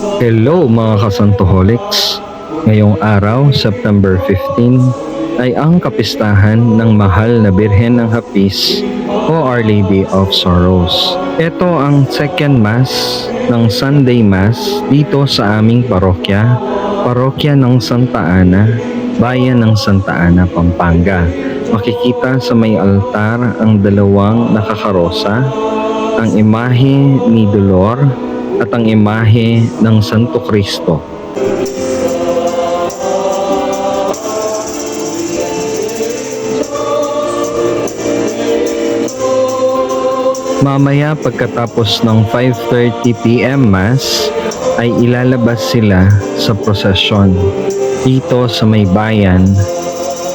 Hello mga kasantoholics! Ngayong araw, September 15, ay ang kapistahan ng mahal na Birhen ng Hapis o Our Lady of Sorrows. Ito ang second Mass ng Sunday Mass dito sa aming parokya, parokya ng Santa Ana, bayan ng Santa Ana, Pampanga. Makikita sa may altar ang dalawang nakakarosa, ang imahe ni Dolor at ang imahe ng Santo Cristo. Mamaya pagkatapos ng 5.30pm Mass ay ilalabas sila sa prosesyon dito sa may bayan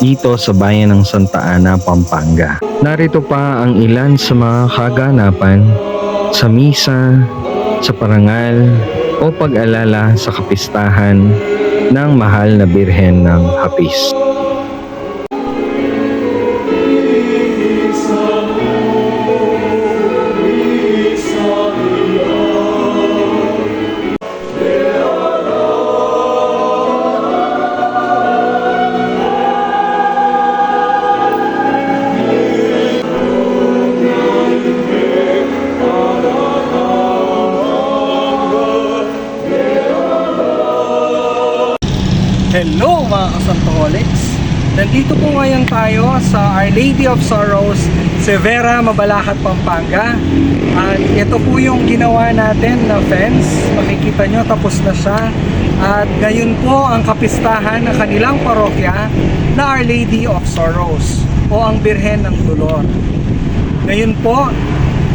dito sa bayan ng Santa Ana, Pampanga. Narito pa ang ilan sa mga kaganapan sa misa, sa parangal o pag-alala sa kapistahan ng mahal na Birhen ng Hapis. Hello mga kasantoholics! Nandito po ngayon tayo sa Our Lady of Sorrows, Severa, Mabalacat, Pampanga. At ito po yung ginawa natin na fence. Makikita nyo, tapos na siya. At ngayon po ang kapistahan ng kanilang parokya na Our Lady of Sorrows o ang Birhen ng Dolor. Ngayon po,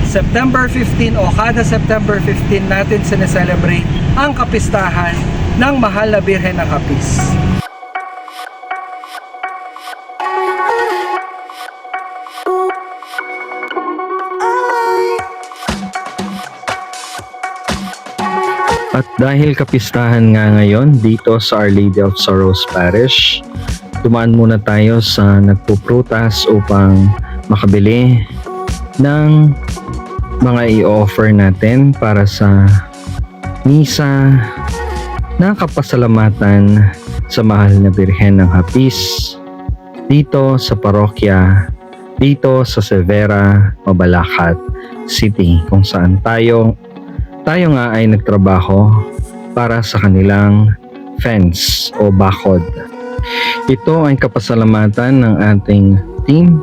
September 15 o kada September 15 natin sineselebrate ang kapistahan ng mahal na Birhen ng Hapis. At dahil kapistahan nga ngayon dito sa Our Lady of Sorrows Parish, dumaan muna tayo sa nagpuprutas upang makabili ng mga i-offer natin para sa misa na kapasalamatan sa mahal na Birhen ng Hapis dito sa parokya dito sa Severa, Mabalacat City kung saan tayo tayo nga ay nagtrabaho para sa kanilang fence o bakod. Ito ay kapasalamatan ng ating team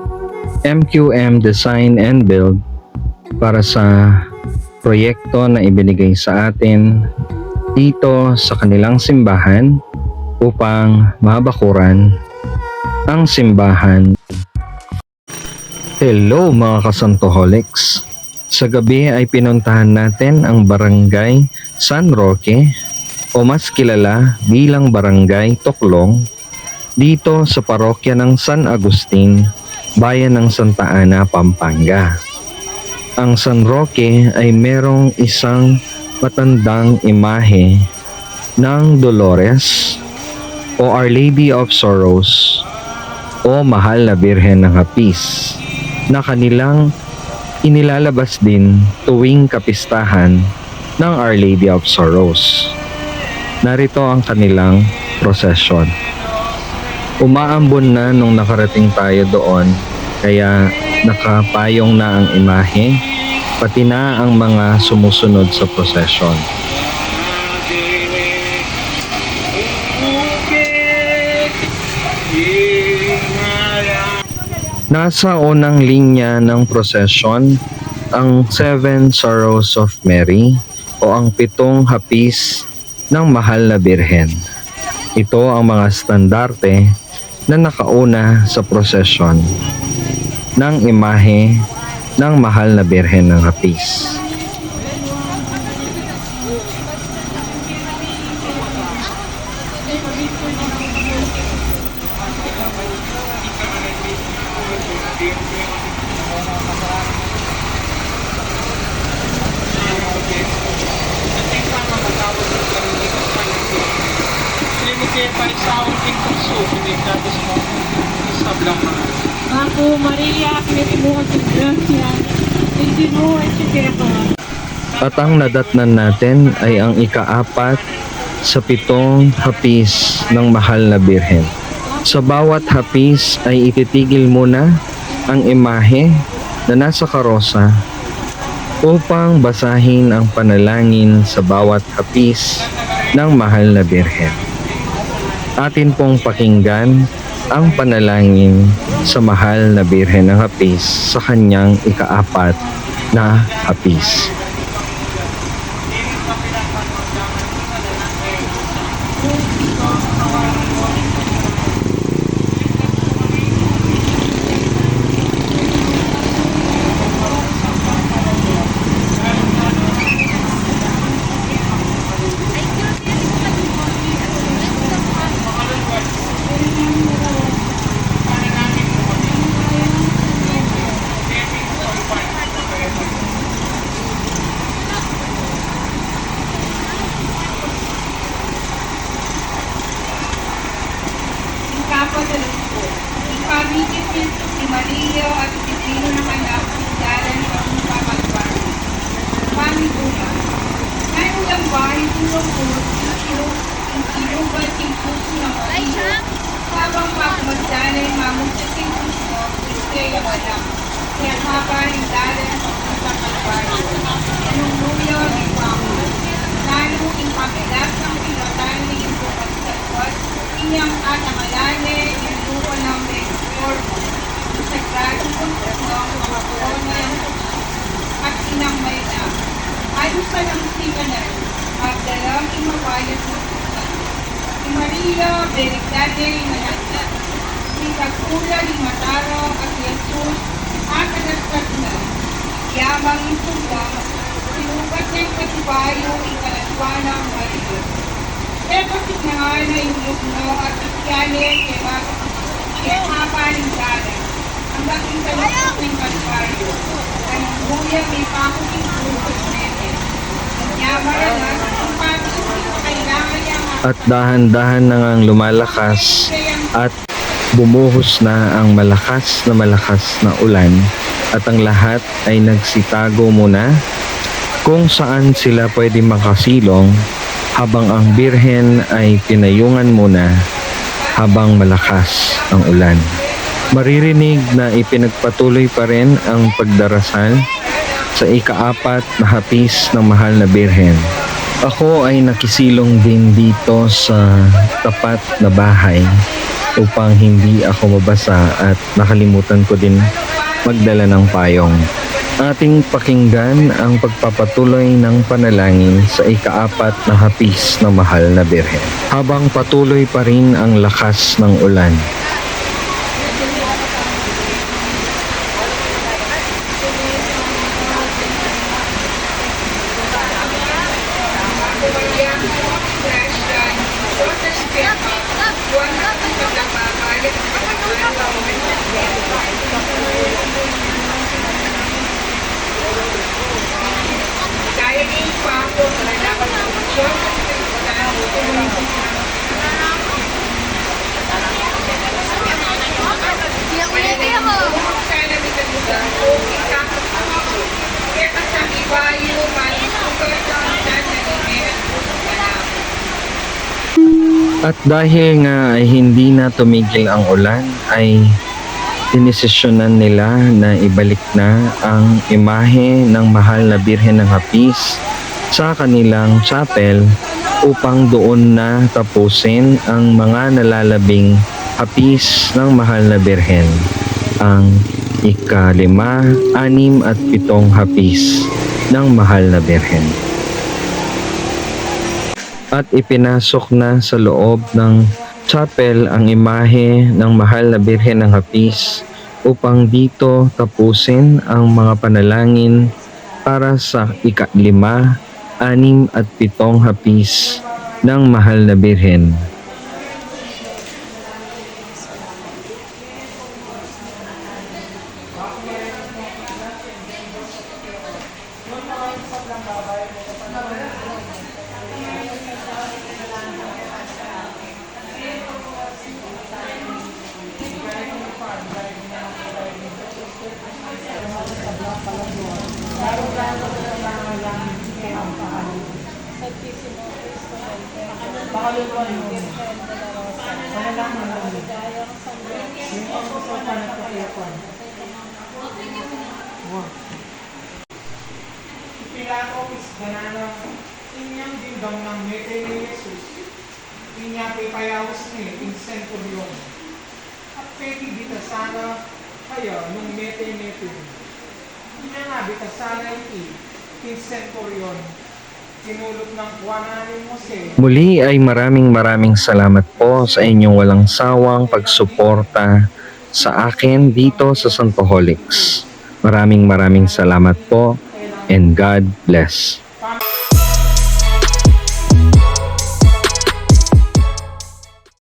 MQM Design and Build para sa proyekto na ibinigay sa atin dito sa kanilang simbahan upang mabakuran ang simbahan. Hello mga kasantoholics! Sa gabi ay pinuntahan natin ang barangay San Roque o mas kilala bilang barangay Toklong dito sa parokya ng San Agustin, bayan ng Santa Ana, Pampanga. Ang San Roque ay merong isang matandang imahe ng Dolores o Our Lady of Sorrows o Mahal na Birhen ng Hapis na kanilang inilalabas din tuwing kapistahan ng Our Lady of Sorrows. Narito ang kanilang prosesyon. Umaambon na nung nakarating tayo doon kaya nakapayong na ang imahe pati na ang mga sumusunod sa prosesyon. Nasa unang linya ng prosesyon ang Seven Sorrows of Mary o ang pitong hapis ng mahal na birhen. Ito ang mga standarte na nakauna sa prosesyon ng imahe ng mahal na birhen ng hapis. Limite pa rin sa aking puso, pinigdados mo sa blanca. Ako, Maria. At ang nadatnan natin ay ang ikaapat sa pitong hapis ng mahal na birhen. Sa bawat hapis ay ititigil muna ang imahe na nasa karosa upang basahin ang panalangin sa bawat hapis ng mahal na birhen. Atin pong pakinggan ang panalangin sa mahal na birhen ng hapis sa kanyang ikaapat na hapis. Kapwa sa lungko. Ipamigit niya si Maria at si Sino ng anak ni Dalan sa mga kalpari. Mami Buna. Ngayon lang ba itulong ko inubat yung puso ng Maria habang magmagdanay mamong sa puso Estrella Anak. Kaya haba ng Dalan sa kalpari. Anong luyo ni Pamo. Lalo ipakilas ng pinatay ni yung lupa ng reformo sa gradong kontrasyon ng mga korona at inang may na. Ayon sa langsiganan, magdalang imawayas ng pusa. Si Maria Benedade Manasa, si Kakula ni Mataro at Jesus at alaskat na. Yamang isugang, sinukat yung katibayo ikalaswa ng. Kaya kapit na nga na yung lugno at isyane kay mga kaya kapaling dala. Ang dating talukot ng kalbaryo. Ang buya may na ang kailangan niya nga At dahan-dahan na ngang lumalakas at bumuhos na ang malakas na malakas na ulan at ang lahat ay nagsitago muna kung saan sila pwede makasilong habang ang birhen ay pinayungan muna habang malakas ang ulan. Maririnig na ipinagpatuloy pa rin ang pagdarasal sa ikaapat na hapis ng mahal na birhen. Ako ay nakisilong din dito sa tapat na bahay upang hindi ako mabasa at nakalimutan ko din magdala ng payong. Ating pakinggan ang pagpapatuloy ng panalangin sa ikaapat na hapis ng mahal na birhen. Habang patuloy pa rin ang lakas ng ulan. Kaya din pa ako na dapat ng Sana may kalugan o ikakot ako. Kaya kasama ibayo, maling sugar, sana nalimeran ko sa namin. At dahil nga ay hindi na tumigil ang ulan, ay dinesisyonan nila na ibalik na ang imahe ng mahal na Birhen ng Hapis sa kanilang chapel upang doon na tapusin ang mga nalalabing hapis ng mahal na Birhen, ang ikalima, anim at pitong hapis ng mahal na Birhen at ipinasok na sa loob ng chapel ang imahe ng mahal na Birhen ng Hapis upang dito tapusin ang mga panalangin para sa ikatlima, anim at pitong hapis ng mahal na Birhen. Thank you. Panginoon, narugano ko ng mga langit kaya ang paalim. Santisimo Cristo, Panginoon, panalangin ng Diyos, sino ang kasultan at kakiyapan? Wow. Ipilakop is banana, inyang dindong ng mete ni Jesus, ni Vincent Orion. At pwede bitasana kaya nung mete-mete Inya nga bita sana iti in centurion. Tinulot ng kuwanan ni Jose. Muli ay maraming maraming salamat po sa inyong walang sawang pagsuporta sa akin dito sa Santoholics. Maraming maraming salamat po and God bless.